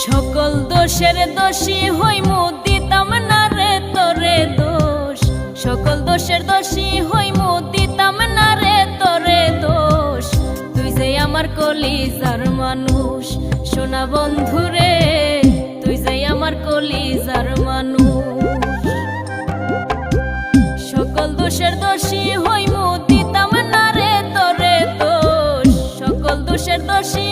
সকল দোষের দোষী হইমু দিতাম না রে তোরে দোষ। সকল দোষের দোষী হইমু দিতাম না রে তোরে দোষ। তুই যে আমার কলিজার মানুষ, সোনা বন্ধু রে। তুই যে আমার কলিজার মানুষ। সকল দোষের দোষী হইমু দিতাম না রে তোরে দোষ। সকল দোষের দোষী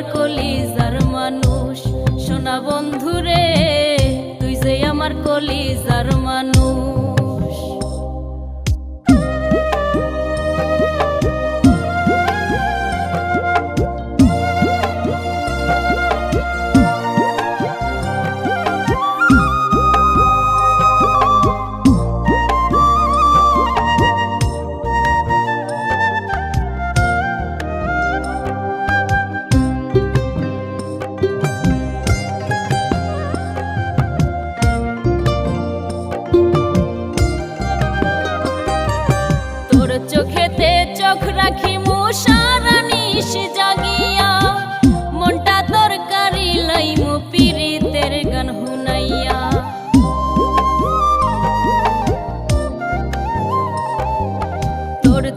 যে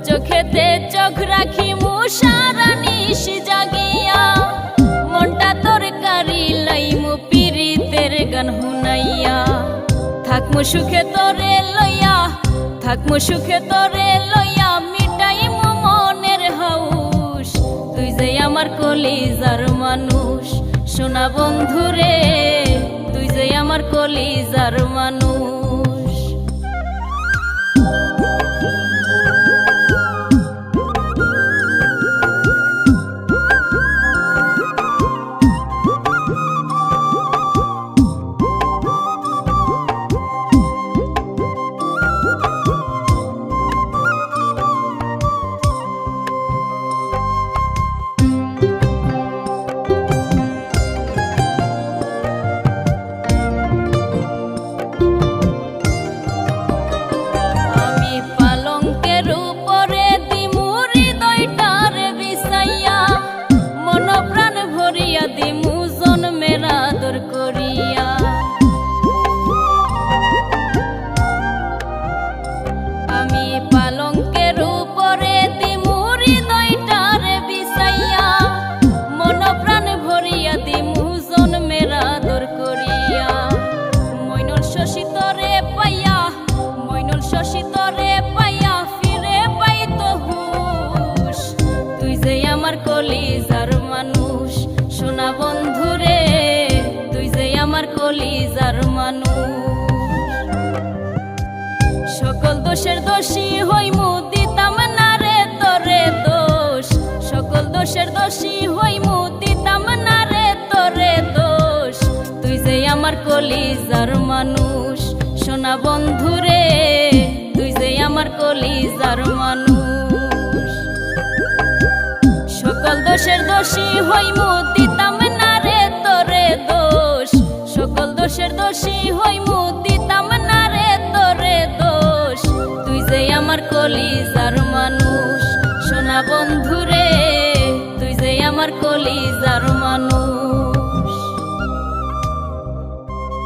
চোখেতে চোখ রাখি সারা নিশ জাগিয়া। মনটা তোর কারি লাইমু পিরিতের গান হুনাইয়া থাকমু সুখে তোরে লইয়া থাকমু সুখে তোরে লইয়া, মিটাই মনের হাউস। তুই যে আমার কলিজার মানুষ, সোনা বন্ধু রে তুই যে আমার কলিজার মানুষ। দোষী হইমু, দিতাম না রে তোরে দোষ। সকল দোষের দোষী হইমু, দিতাম না রে তোরে দোষ। তুই যে আমার কলিজার মানুষ, সোনা বন্ধু রে। তুই যে আমার কলিজার মানুষ। সকল দোষের দোষী হইমু, দিতাম না রে তোরে দোষ। সকল দোষের দোষী হইমু কলিজার মানুষ। সোনা বন্ধুরে তুই যে আমার কলিজার মানুষ